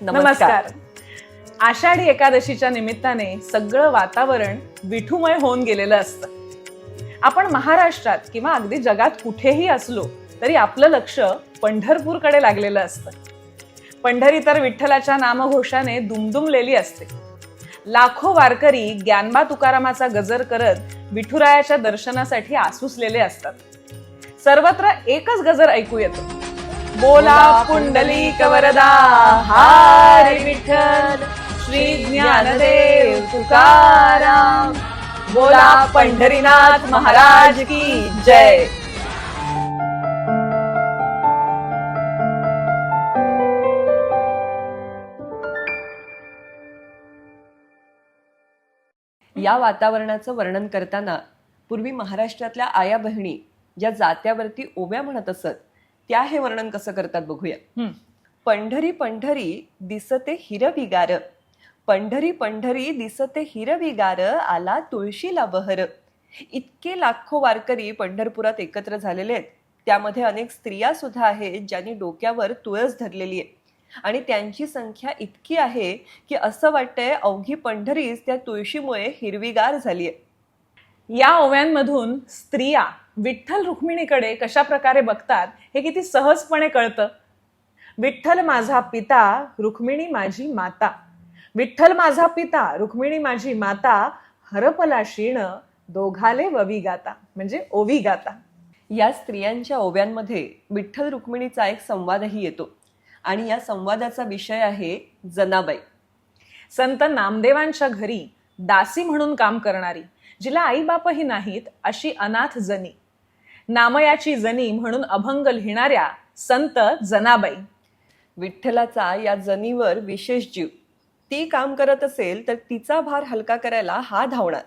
नमस्कार. आषाढी एकादशीच्या निमित्ताने सगळं वातावरण विठूमय होऊन गेलेलं असतं. आपण महाराष्ट्रात किंवा अगदी जगात कुठेही असलो तरी आपलं लक्ष पंढरपूरकडे लागलेलं असतं. पंढरी तर विठ्ठलाच्या नामघोषाने दुमदुमलेली असते. लाखो वारकरी ज्ञानबा तुकारामाचा गजर करत विठुरायाच्या दर्शनासाठी आसुसलेले असतात. सर्वत्र एकच गजर ऐकू येतो. बोला कुंडली कवरदा हारी विठ्ठल श्री ज्ञानदेव तुकाराम. बोला पंढरीनाथ महाराज की जय. या वातावरणाचं वर्णन करताना पूर्वी महाराष्ट्रातल्या आया बहिणी ज्या जात्यावरती ओव्या म्हणत असत त्या हे वर्णन कसं करतात बघूया. पंढरी पंढरी दिसते हिरविगार. पंढरी पंढरी दिसते हिरविगार आला तुळशीला बहर इतके लाखो वारकरी पंढरपुरात एकत्र झालेले आहेत. त्यामध्ये अनेक स्त्रिया सुद्धा आहेत ज्यांनी डोक्यावर तुळस धरलेली आहे. आणि त्यांची संख्या इतकी आहे की असं वाटतंय अवघी पंढरीच त्या तुळशीमुळे हिरवीगार झालीय या ओव्यांमधून स्त्रिया विठ्ठल रुक्मिणीकडे कशा प्रकारे बघतात हे किती सहजपणे कळतं. विठ्ठल माझा पिता रुक्मिणी माझी माता. विठ्ठल माझा पिता रुक्मिणी माझी माता हरपला शीण दोघाले ववी गाता म्हणजे ओवी गाता. या स्त्रियांच्या ओव्यांमध्ये विठ्ठल रुक्मिणीचा एक संवादही येतो. आणि या संवादाचा विषय आहे जनाबाई. संत नामदेवांच्या घरी दासी म्हणून काम करणारी जिला आई बापही नाहीत अशी अनाथ जनी. नामयाची जनी म्हणून अभंग लिहिणाऱ्या संत जनाबाई. विठ्ठलाचा या जनीवर विशेष जीव. ती काम करत असेल तर तिचा भार हलका करायला हा धावणार.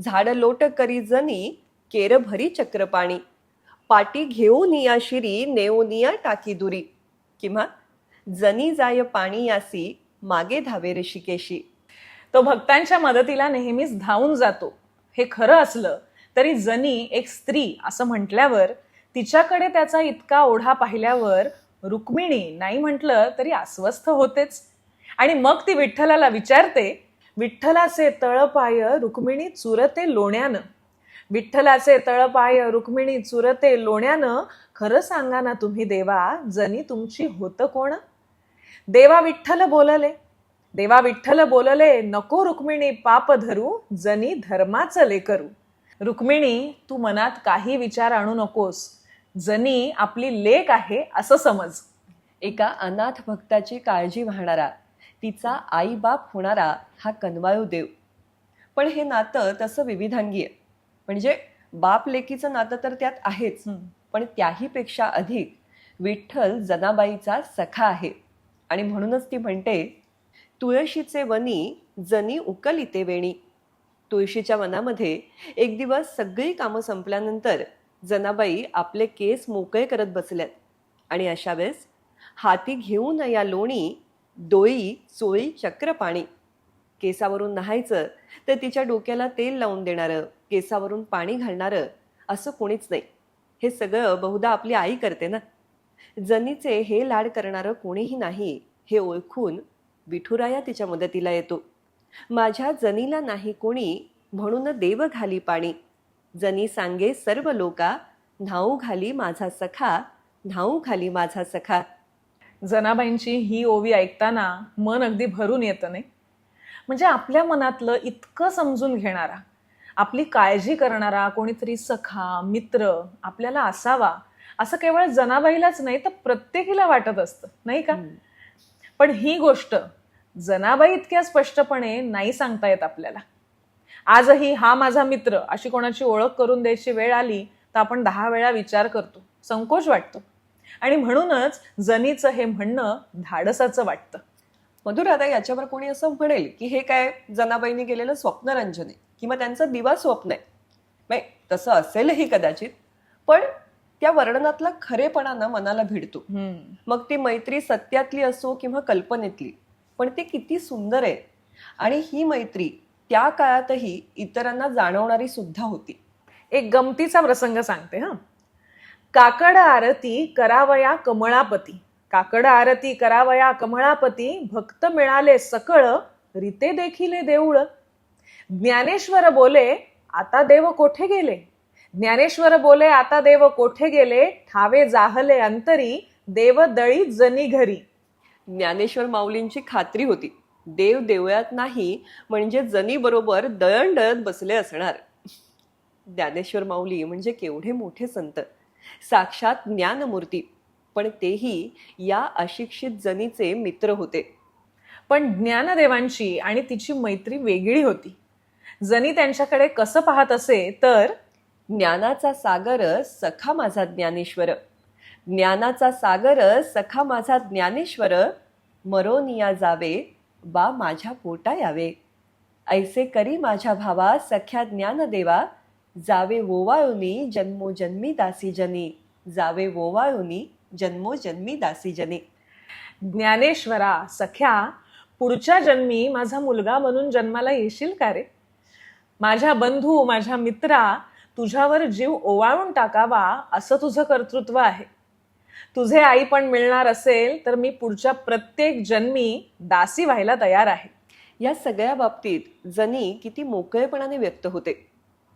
झाड लोट करी जनी केर भरी चक्रपाणी. पाटी घेऊन या शिरी नेऊनिया टाकी दुरी. किंवा जनी जाय पाणी यासी मागे धावे ऋषिकेशी. तो भक्तांच्या मदतीला नेहमीच धावून जातो. हे खरं असलं तरी जनी एक स्त्री असं म्हटल्यावर तिच्याकडे त्याचा इतका ओढा पाहिल्यावर रुक्मिणी नाही म्हटलं तरी अस्वस्थ होतेच. आणि मग ती विठ्ठलाला विचारते विठ्ठलाचे तळपाय रुक्मिणी चुरते लोण्यानं. विठ्ठलाचे तळपाय रुक्मिणी चुरते लोण्यानं खरं सांगा ना तुम्ही देवा जनी तुमची होतं कोण? देवा विठ्ठल बोलले. देवा विठ्ठल बोलले नको रुक्मिणी पाप धरू जनी धर्माचं लेकरू. रुक्मिणी तू मनात काही विचार आणू नकोस. जनी आपली लेक आहे असं समज. एका अनाथ भक्ताची काळजी वाहणारा तिचा आई बाप होणारा हा कनवाळू देव. पण हे नातं तसं विविधांगी आहे. म्हणजे बाप लेकीचं नातं तर त्यात आहेच. पण त्याहीपेक्षा अधिक विठ्ठल जनाबाईचा सखा आहे. आणि म्हणूनच ती म्हणते तुळशीचे वनी जनी उकलिते वेणी. तुळशीच्या वनामध्ये एक दिवस सगळी कामं संपल्यानंतर जनाबाई आपले केस मोकळे करत बसल्यात. आणि अशा वेळेस हाती घेऊन या लोणी डोळी चोळी चक्र पाणी. केसावरून नहायचं तर तिच्या डोक्याला तेल लावून देणारं केसावरून पाणी घालणारं असं कोणीच नाही. हे सगळं बहुधा आपली आई करते ना. जनीचे हे लाड करणारं कोणीही नाही हे ओळखून विठुराया तिच्या मदतीला येतो. माझ्या जनीला नाही कोणी म्हणून देव घाली पाणी. जनी सांगे सर्व लोका न्हाऊ घाली माझा सखा न्हाऊ घाली माझा सखा. जनाबाईंची ही ओवी ऐकताना मन अगदी भरून येतं नाही. म्हणजे आपल्या मनातलं इतकं समजून घेणारा आपली काळजी करणारा कोणीतरी सखा मित्र आपल्याला असावा असं केवळ जनाबाईलाच नाही तर प्रत्येकीला वाटत असतं नाही का? पण ही गोष्ट जनाबाई इतक्या स्पष्टपणे नाही सांगता येत आपल्याला. आजही हा माझा मित्र अशी कोणाची ओळख करून द्यायची वेळ आली तर आपण दहा वेळा विचार करतो संकोच वाटतो. आणि म्हणूनच जनीचं हे म्हणणं धाडसाचं वाटतं. मधुर आता याच्यावर कोणी असं म्हणेल की हे काय जनाबाईंनी केलेलं स्वप्नरंजन आहे किंवा त्यांचं दिवा स्वप्न आहे? तसं असेलही कदाचित पण त्या वर्णनातला खरेपणानं मनाला भिडतो. मग ती मैत्री सत्यातली असो किंवा कल्पनेतली पण ते किती सुंदर आहे आणि ही मैत्री त्या काळातही इतरांना जाणवणारी सुद्धा होती. एक गमतीचा प्रसंग सांगते हा. काकड आरती करावया कमळापती. काकड आरती करावया कमळापती भक्त मिळाले सकळ रीते देखिले देऊळ. ज्ञानेश्वर बोले आता देव कोठे गेले? ज्ञानेश्वर बोले आता देव कोठे गेले? ठावे जाहले अंतरी देव दळी जनी घरी. ज्ञानेश्वर माऊलींची खात्री होती. देव देवळात नाही म्हणजे जनी बरोबर दळण दळत बसले असणार. ज्ञानेश्वर माऊली म्हणजे केवढे मोठे संत. साक्षात ज्ञानमूर्ती पण तेही या अशिक्षित जनीचे मित्र होते. पण ज्ञानदेवांची आणि तिची मैत्री वेगळी होती. जनी त्यांच्याकडे कसं पाहत असे तर ज्ञानाचा सागर सखा माझा ज्ञानेश्वर. ज्ञानाचा सागर सखा माझा ज्ञानेश्वर मरोनिया जावे बा माझ्या पोटा यावे. ऐसे करी माझ्या भावा सख्या ज्ञान देवा जावे वोवाळुनी जन्मोजन्मी दासी जनी जावे वोवाळुनी जन्मोजन्मी दासी जनी ज्ञानेश्वरा सख्या पुढच्या जन्मी माझा मुलगा म्हणून जन्माला येशील का रे? माझ्या बंधू माझ्या मित्रा तुझ्यावर जीव ओवाळून टाकावा असं तुझं कर्तृत्व आहे. तुझे आई पण मिळणार असेल तर मी पुढच्या प्रत्येक जन्मी दासी व्हायला तयार आहे. या सगळ्या बाबतीत जनी किती मोकळेपणाने व्यक्त होते.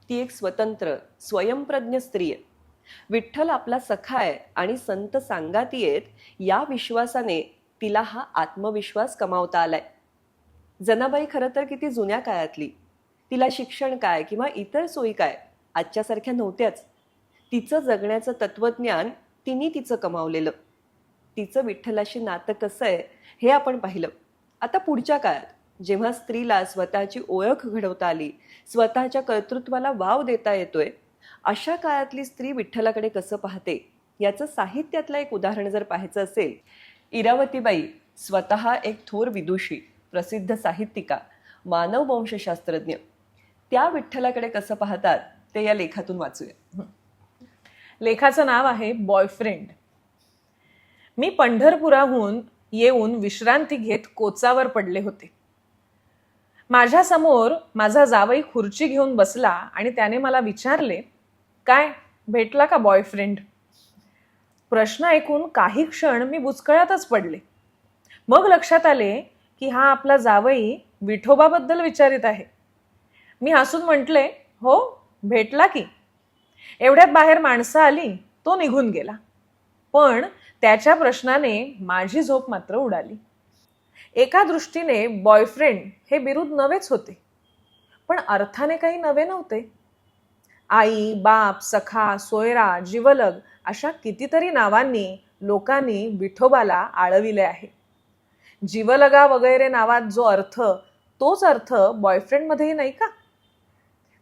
ती एक स्वतंत्र स्वयंप्रज्ञ स्त्री आहे. विठ्ठल आपला सखा आहे आणि संत सांगाती आहेत या विश्वासाने तिला हा आत्मविश्वास कमावता आलाय. जनाबाई खरं तर किती जुन्या काळातली. तिला शिक्षण काय किंवा इतर सोयी काय आजच्यासारख्या नव्हत्याच. तिचं जगण्याचं तत्वज्ञान तिने तिचं कमावलेलं. तिचं विठ्ठलाशी नातं कसं आहे हे आपण पाहिलं. आता पुढच्या काळात जेव्हा स्त्रीला स्वतःची ओळख घडवता आली स्वतःच्या कर्तृत्वाला वाव देता येतोय अशा काळातली स्त्री विठ्ठलाकडे कसं पाहते? याचं साहित्यातलं एक उदाहरण जर पाहायचं असेल इरावतीबाई स्वतः एक थोर विदुषी प्रसिद्ध साहित्यिका मानववंशशास्त्रज्ञ. त्या विठ्ठलाकडे कसं पाहतात ते या लेखातून वाचूया. लेखाचं नाव आहे बॉयफ्रेंड. मी पंढरपुराहून येऊन विश्रांती घेत कोचावर पडले होते. माझ्यासमोर माझा जावई खुर्ची घेऊन बसला आणि त्याने मला विचारले काय भेटला का बॉयफ्रेंड? प्रश्न ऐकून काही क्षण मी बुचकळ्यातच पडले. मग लक्षात आले की हा आपला जावई विठोबाबद्दल विचारित आहे. मी हसून म्हटले हो भेटला की. एवढ्यात बाहेर माणसं आली तो निघून गेला. पण त्याच्या प्रश्नाने माझी झोप मात्र उडाली. एका दृष्टीने बॉयफ्रेंड हे बिरुद नवेच होते. पण अर्थाने काही नवे नव्हते. आई बाप सखा सोयरा जिवलग अशा कितीतरी नावांनी लोकांनी विठोबाला आळविले आहे. जीवलगा वगैरे नावात जो अर्थ तोच अर्थ बॉयफ्रेंडमध्येही नाही का?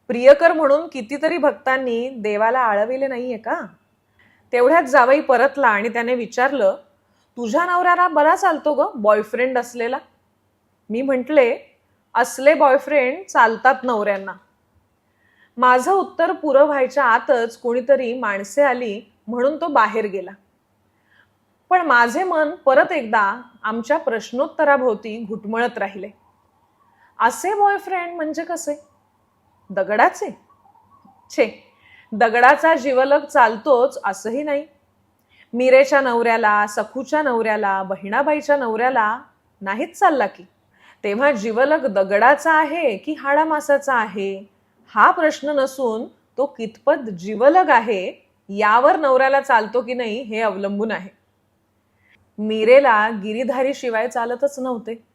प्रियकर म्हणून कितीतरी भक्तांनी देवाला आळविले नाहीये का? तेवढ्यात जावई परतला आणि त्याने विचारलं तुझ्या नवऱ्याला बरा चालतो ग? बॉयफ्रेंड असलेला? मी म्हटले असले बॉयफ्रेंड चालतात नवऱ्यांना. माझं उत्तर पुरं व्हायच्या आतच कोणीतरी माणसे आली म्हणून तो बाहेर गेला. पण माझे मन परत एकदा आमच्या प्रश्नोत्तराभोवती घुटमळत राहिले. असे बॉयफ्रेंड म्हणजे कसे? दगडाचे. छे दगडाचा जीवलग चालतोच असंही नाही. मीरेच्या नवऱ्याला सखूच्या नवऱ्याला बहिणाबाईच्या नवऱ्याला नाहीच चालला की. तेव्हा जीवलग दगडाचा आहे की हाडामासाचा आहे? हा प्रश्न नसून तो कितपत जीवलग आहे यावर नवऱ्याला चालतो की नाही हे अवलंबून आहे. मीरेला गिरीधारी शिवाय चालतच नव्हते.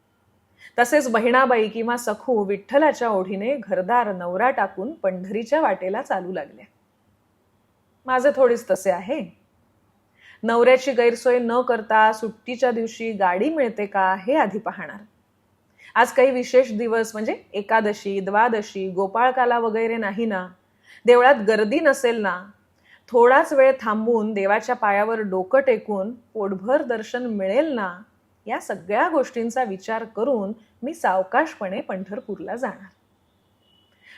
तसेच बहिणाबाई किंवा सखू विठ्ठलाच्या ओढीने घरदार नवरा टाकून पंढरीच्या वाटेला चालू लागल्या. माझे थोडीच तसे आहे. नवऱ्याची गैरसोय न करता सुट्टीच्या दिवशी गाडी मिळते का हे आधी पाहणार. आज काही विशेष दिवस म्हणजे एकादशी द्वादशी गोपाळकाला वगैरे नाही ना? देवळात गर्दी नसेल ना? थोडाच वेळ थांबून देवाच्या पायावर डोकं टेकून पोटभर दर्शन मिळेल ना? या सगळ्या गोष्टींचा विचार करून मी सावकाशपणे पंढरपूरला जाणार.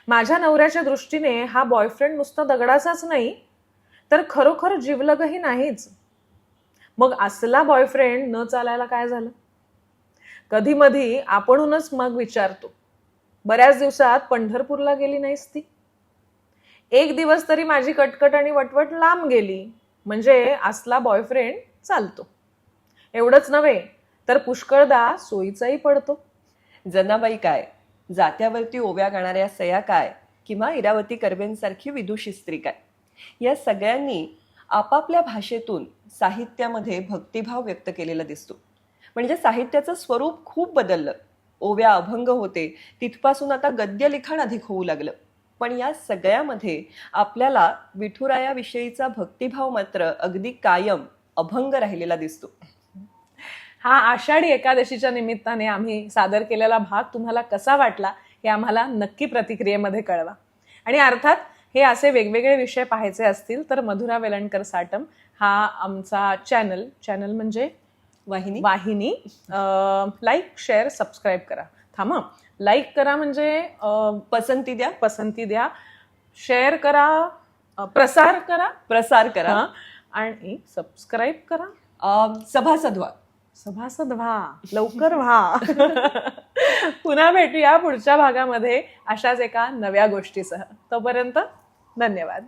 माझ्या नवऱ्याच्या दृष्टीने हा बॉयफ्रेंड नुसता दगडाचाच नाही तर खरोखर जीवलगही नाहीच. मग असला बॉयफ्रेंड न चालायला काय झालं? कधी मधी आपणहूनच मग विचारतो बऱ्याच दिवसात पंढरपूरला गेली नाहीस ती. एक दिवस तरी माझी कटकट आणि वटवट लांब गेली म्हणजे असला बॉयफ्रेंड चालतो. एवढंच नव्हे तर पुष्कळदा सोयीचाही पडतो. जनाबाई काय? जात्यावरती ओव्या गाणाऱ्या सया काय? किंवा इरावती कर्वेंसारखी विदुषी स्त्री काय? या सगळ्यांनी आपापल्या भाषेतून साहित्यामध्ये भक्तिभाव व्यक्त केलेला दिसतो. म्हणजे साहित्याचं स्वरूप खूप बदललं. ओव्या अभंग होते तिथपासून आता गद्य लिखाण अधिक होऊ लागलं. पण या सगळ्यामध्ये आपल्याला विठुरायाविषयीचा भक्तिभाव मात्र अगदी कायम अभंग राहिलेला दिसतो. हा आषाढी एकादशीच्या निमित्ताने आम्ही सादर केलेला भाग तुम्हाला कसा वाटला हे आम्हाला नक्की प्रतिक्रियेमध्ये कळवा. आणि अर्थात हे असे वेगवेगळे विषय पाहायचे असतील तर मधुरा वेलणकर साटम हा आमचा चॅनल चॅनल म्हणजे वाहिनी. वाहिनी. लाईक शेअर सबस्क्राईब करा. थांबा लाईक करा म्हणजे पसंती द्या. पसंती द्या. शेअर करा प्रसार करा. प्रसार करा. आणि सबस्क्राईब करा. सभासद व्हा. सभासद व्हा लवकर व्हा. पुन्हा भेटूया पुढच्या भागामध्ये अशाच एका नव्या गोष्टीसह. तोपर्यंत धन्यवाद.